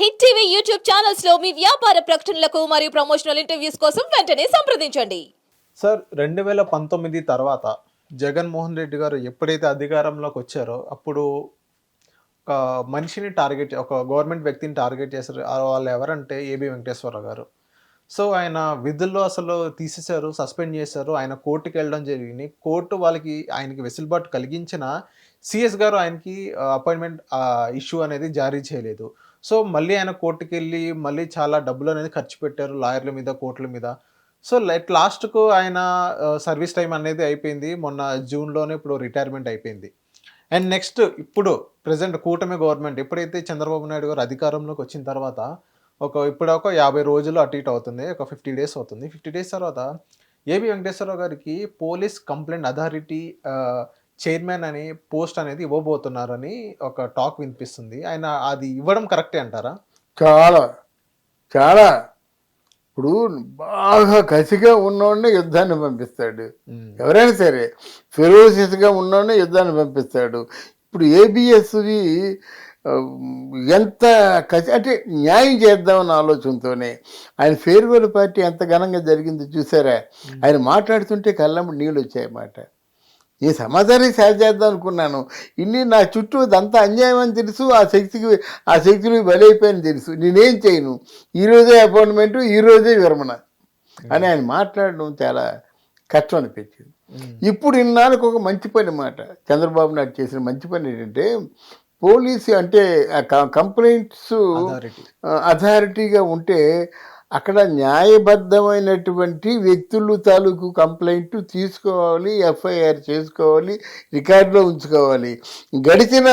Hit TV YouTube ఛానల్స్లో మీ వ్యాపార ప్రకటనలకు మరియు ప్రమోషనల్ ఇంటర్వ్యూస్ కోసం వెంటనే సంప్రదించండి. సార్ రెండు వేల పంతొమ్మిది తర్వాత జగన్మోహన్ రెడ్డి గారు ఎప్పుడైతే అధికారంలోకి వచ్చారో అప్పుడు ఒక మనిషిని టార్గెట్ ఒక గవర్నమెంట్ వ్యక్తిని టార్గెట్ చేశారు. వాళ్ళు ఎవరంటే ఏబి వెంకటేశ్వరరావు గారు. సో ఆయన విధుల్లో అసలు తీసేశారు సస్పెండ్ చేశారు ఆయన కోర్టుకి వెళ్ళడం జరిగింది. కోర్టు వాళ్ళకి ఆయనకి వెసులుబాటు కలిగించిన సిఎస్ గారు ఆయనకి అపాయింట్మెంట్ ఇష్యూ అనేది జారీ చేయలేదు. సో మళ్ళీ ఆయన కోర్టుకి వెళ్ళి మళ్ళీ చాలా డబ్బులు అనేది ఖర్చు పెట్టారు లాయర్ల మీద కోర్టుల మీద. సో లైట్ లాస్ట్కు ఆయన సర్వీస్ టైం అనేది అయిపోయింది. మొన్న జూన్లోనే ఇప్పుడు రిటైర్మెంట్ అయిపోయింది. అండ్ నెక్స్ట్ ఇప్పుడు ప్రజెంట్ కూటమి గవర్నమెంట్ ఎప్పుడైతే చంద్రబాబు నాయుడు గారు అధికారంలోకి వచ్చిన తర్వాత ఒక ఇప్పుడు ఒక యాభై రోజులు అటు ఇటు అవుతుంది. ఒక ఫిఫ్టీ డేస్ అవుతుంది. ఫిఫ్టీ డేస్ తర్వాత ఏబి వెంకటేశ్వరరావు గారికి పోలీస్ కంప్లైంట్ అథారిటీ చైర్మన్ అని పోస్ట్ అనేది ఇవ్వబోతున్నారని ఒక టాక్ వినిపిస్తుంది. ఆయన అది ఇవ్వడం కరెక్టే అంటారా? చాలా చాలా. ఇప్పుడు బాగా కసిగా ఉన్నోడిని యుద్ధాన్ని పంపిస్తాడు. ఎవరైనా సరే ఫెరోసియస్గా ఉన్నోడిని యుద్ధాన్ని పంపిస్తాడు. ఇప్పుడు ఏబిఎస్వి ఎంత కసి అంటే న్యాయం చేద్దామన్న ఆలోచనతోనే ఆయన ఫేర్వెల్ పార్టీ ఎంత ఘనంగా జరిగిందో చూసారా? ఆయన మాట్లాడుతుంటే కళ్ళమ్మ నీళ్ళు వచ్చాయన్నమాట. ఈ సమాధానం సేవ చేద్దాం అనుకున్నాను ఇన్ని నా చుట్టూ ఇదంతా అన్యాయం అని తెలుసు ఆ శక్తికి ఆ శక్తికి బలైపోయాని తెలుసు. నేనేం చేయను? ఈరోజే అపాయింట్మెంట్ ఈరోజే విరమణ అని ఆయన మాట్లాడడం చాలా కష్టం అనిపించింది. ఇప్పుడు ఇన్నాళ్ళకి ఒక మంచి పని మాట. చంద్రబాబు నాయుడు చేసిన మంచి పని ఏంటంటే పోలీసు అంటే కంప్లైంట్స్ అథారిటీ అథారిటీగా ఉంటే అక్కడ న్యాయబద్ధమైనటువంటి వ్యక్తులు తాలూకు కంప్లైంట్ తీసుకోవాలి ఎఫ్ఐఆర్ చేసుకోవాలి రికార్డులో ఉంచుకోవాలి. గడిచిన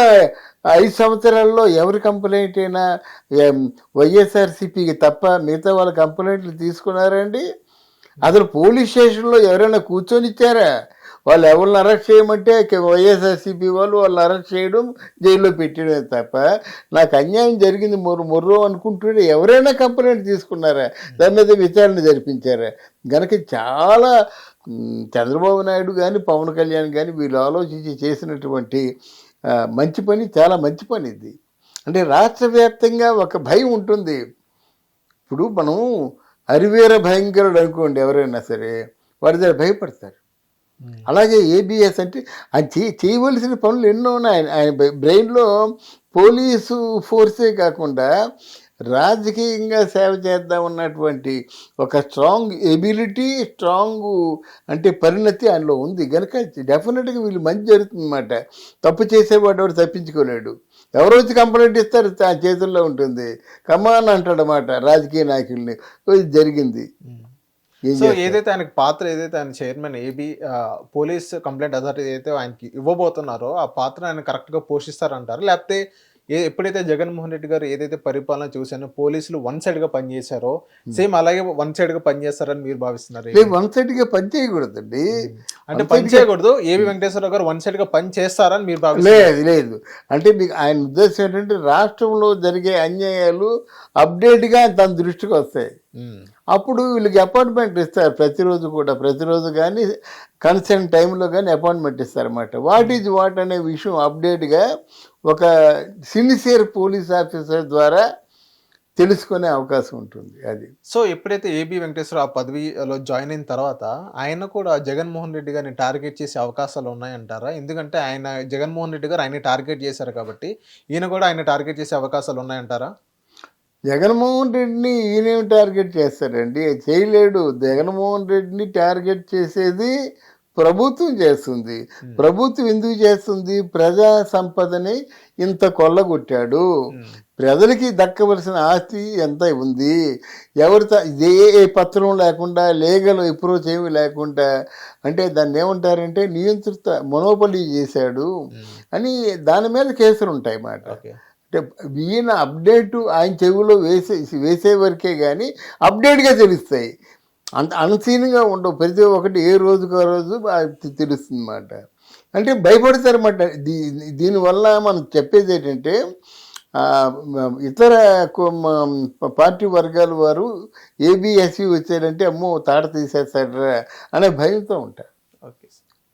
ఐదు సంవత్సరాల్లో ఎవరి కంప్లైంట్ అయినా వైఎస్ఆర్సీపీకి తప్ప మిగతా వాళ్ళ కంప్లైంట్లు తీసుకున్నారండి? అసలు పోలీస్ స్టేషన్లో ఎవరైనా కూర్చొని ఇచ్చారా? వాళ్ళు ఎవరిని అరెస్ట్ చేయమంటే వైఎస్ఆర్సీపీ వాళ్ళు వాళ్ళని అరెస్ట్ చేయడం జైల్లో పెట్టడమే తప్ప నాకు అన్యాయం జరిగింది మొర్రు మొర్రు అనుకుంటుంటే ఎవరైనా కంప్లైంట్ తీసుకున్నారా? దాని మీద విచారణ జరిపించారా? గనక చాలా చంద్రబాబు నాయుడు కానీ పవన్ కళ్యాణ్ కానీ వీళ్ళు ఆలోచించి చేసినటువంటి మంచి పని చాలా మంచి పని ఇది. అంటే రాష్ట్ర వ్యాప్తంగా ఒక భయం ఉంటుంది. ఇప్పుడు మనం అరివేర భయంకరుడు అనుకోండి ఎవరైనా సరే వారి దగ్గర భయపడతారు. అలాగే ఏబిఎస్ అంటే అది చే చేయవలసిన పనులు ఎన్నో ఉన్నాయి. ఆయన ఆయన బ్రెయిన్లో పోలీసు ఫోర్సే కాకుండా రాజకీయంగా సేవ చేద్దాం ఉన్నటువంటి ఒక స్ట్రాంగ్ ఎబిలిటీ స్ట్రాంగ్ అంటే పరిణతి ఆయనలో ఉంది. కనుక డెఫినెట్గా వీళ్ళు మంచి జరుగుతుందన్నమాట. తప్పు చేసేవాడు ఎవడు తప్పించుకోలేడు. ఎవరో వచ్చి కంప్లైంట్ ఇస్తారు చేతుల్లో ఉంటుంది. కమాన్ అంటాడనమాట రాజకీయ నాయకుల్ని. "ఓ, ఇది జరిగింది. సో? ఏదైతే ఆయనకి పాత్ర ఏదైతే ఆయన chairman AB police complaint authority ఏదైతే ఆయనకి ఇవ్వబోతున్నారో ఆ పాత్ర ఆయన కరెక్ట్గా పోషిస్తారంటారు? లేకపోతే ఏ ఎప్పుడైతే జగన్మోహన్ రెడ్డి గారు ఏదైతే పరిపాలన చూసానో పోలీసులు వన్ సైడ్గా పనిచేశారో సేమ్ అలాగే వన్ సైడ్గా పనిచేస్తారని మీరు భావిస్తున్నారు వన్ సైడ్గా పని చేయకూడదండి. అంటే పని చేయకూడదు ఏబి వెంకటేశ్వరరావు గారు వన్ సైడ్గా పని చేస్తారని మీరు భావిస్తున్నారు. లేదు లేదు. అంటే మీకు ఆయన ఉద్దేశం ఏంటంటే రాష్ట్రంలో జరిగే అన్యాయాలు అప్డేట్గా తన దృష్టికి వస్తాయి. అప్పుడు వీళ్ళకి అపాయింట్మెంట్ ఇస్తారు ప్రతిరోజు కూడా ప్రతిరోజు కానీ కన్సర్న్ టైంలో కానీ అపాయింట్మెంట్ ఇస్తారన్నమాట. వాట్ ఈజ్ వాట్ అనే విషయం అప్డేట్గా ఒక సిన్సియర్ పోలీస్ ఆఫీసర్ ద్వారా తెలుసుకునే అవకాశం ఉంటుంది అది. సో ఎప్పుడైతే ఏబి వెంకటేశ్వర ఆ పదవిలో జాయిన్ అయిన తర్వాత ఆయన కూడా జగన్మోహన్ రెడ్డి గారిని టార్గెట్ చేసే అవకాశాలు ఉన్నాయంటారా? ఎందుకంటే ఆయన జగన్మోహన్ రెడ్డి గారు ఆయన టార్గెట్ చేశారు కాబట్టి ఈయన కూడా ఆయన టార్గెట్ చేసే అవకాశాలు ఉన్నాయంటారా? జగన్మోహన్ రెడ్డిని ఈయనేం టార్గెట్ చేస్తాడండి? చేయలేడు. జగన్మోహన్ రెడ్డిని టార్గెట్ చేసేది ప్రభుత్వం చేస్తుంది. ప్రభుత్వం ఎందుకు చేస్తుంది? ప్రజా సంపదని ఇంత కొల్లగొట్టాడు. ప్రజలకి దక్కవలసిన ఆస్తి ఎంత ఉంది? ఎవరి త- ఏ ఏ పత్రం లేకుండా లీగల్ అప్రోచ్ ఏమి లేకుండా అంటే దాన్ని ఏమంటారంటే నియంత్రిత మొనోపలి చేశాడు అని దాని మీద కేసులు ఉంటాయి ఓకే. అంటే ఈయన అప్డేట్ ఆయన చెవిలో వేసే వేసే వరకే కానీ అప్డేట్గా తెలుస్తాయి. అంత అన్సీన్గా ఉండవు. ప్రతి ఒక్కటి ఏ రోజుకు రోజు తెలుస్తుంది అన్నమాట అంటే భయపడతారన్నమాట దీ దీనివల్ల మనం చెప్పేది ఏంటంటే ఇతర పార్టీ వర్గాల వారు ఏబిఎస్సి వచ్చారంటే అమ్మో తాట తీసేస్తాడరా అనే భయంతో ఉంటారు.